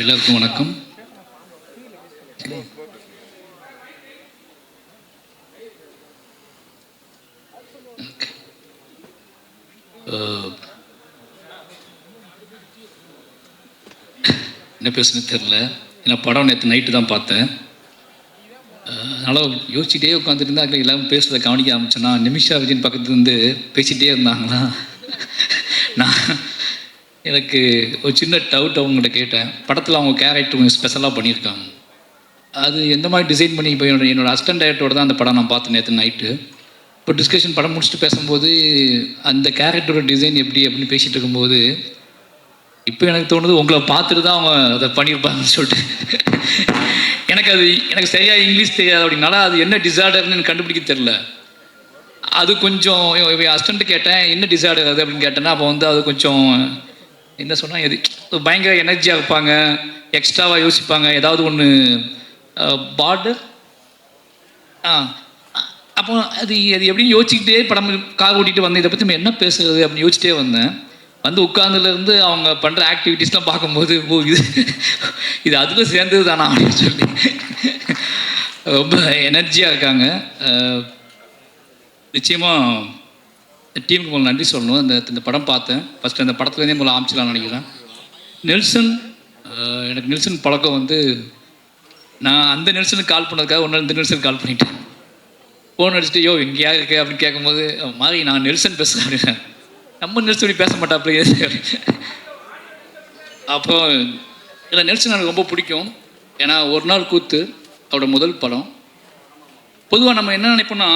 எல்லாருக்கும் வணக்கம். என்ன பேசுன்னு தெரில ஏன்னா படம் நேற்று நைட்டு தான் பார்த்தேன். அதனால் யோசிச்சுட்டே உட்காந்துட்டு இருந்தா அதுல எல்லாரும் பேசுகிறத கவனிக்க ஆரம்பிச்சேன்னா நிமிஷா விஜயன் பக்கத்துலேருந்து பேசிகிட்டே இருந்தாங்களா? நான் எனக்கு ஒரு சின்ன டவுட் அவங்ககிட்ட கேட்டேன். படத்தில் அவங்க கேரக்டர் கொஞ்சம் ஸ்பெஷலாக பண்ணியிருக்காங்க. அது எந்த மாதிரி டிசைன் பண்ணி இப்போ என்னோட என்னோட அசிஸ்டன்ட் டைரக்டரோட தான் அந்த படம் நான் பார்த்தேன் நேற்று நைட்டு இப்போ டிஸ்கஷன் படம் முடிச்சுட்டு பேசும்போது அந்த கேரக்டரோட டிசைன் எப்படி அப்படின்னு பேசிகிட்டு இருக்கும்போது இப்போ எனக்கு தோணுது உங்களை பார்த்துட்டு தான் அவங்க அதை பண்ணியிருப்பாங்கன்னு சொல்லிட்டு. எனக்கு அது எனக்கு சரியாக இங்கிலீஷ் தெரியாது அப்படின்னால அது என்ன டிசார்டர்னு எனக்கு கண்டுபிடிக்க தெரில அது கொஞ்சம் அசிஸ்டண்ட்டு கேட்டேன் என்ன டிசார்டர் அது அப்படின்னு கேட்டேன்னா அப்போ வந்து அது கொஞ்சம் என்ன சொன்னால் எது பயங்கர எனர்ஜியாக இருப்பாங்க எக்ஸ்ட்ராவாக யோசிப்பாங்க ஏதாவது ஒன்று பார்டர் ஆ அப்போ அது அது எப்படின்னு யோசிச்சுக்கிட்டே படம் கார் ஓட்டிகிட்டு வந்தேன். இதை பற்றி நம்ம என்ன பேசுறது அப்படின்னு யோசிச்சிட்டே வந்தேன். வந்து உட்காந்துலேருந்து அவங்க பண்ணுற ஆக்டிவிட்டீஸ்லாம் பார்க்கும்போது ஓ இது இது அதில் சேர்ந்தது தானா அப்படின்னு சொல்லி. ரொம்ப எனர்ஜியாக இருக்காங்க. நிச்சயமாக டீமுக்கு உங்களுக்கு நன்றி சொல்லணும். இந்த இந்த படம் பார்த்தேன். ஃபஸ்ட்டு அந்த படத்துலேருந்தே முதல்ல ஆரம்பிச்சலாம்னு நினைக்கிறேன். நெல்சன் எனக்கு நெல்சன் பழக்கம் வந்து நான் அந்த நெல்சனுக்கு கால் பண்ணதுக்காக ஒன்று இந்த நெல்சனுக்கு கால் பண்ணிட்டேன். ஃபோன் அடிச்சுட்டு யோ எங்கேயா இருக்கு? அப்படின்னு கேட்கும்போது மாதிரி நான் நெல்சன் பேசுகிறேன் நம்ம நெல்சன் இப்படி பேச மாட்டாப்ல அப்போ இல்லை நெல்சன் எனக்கு ரொம்ப பிடிக்கும். ஏன்னா ஒரு நாள் கூத்து அவரோட முதல் படம். பொதுவாக நம்ம என்ன நினைப்போம்னா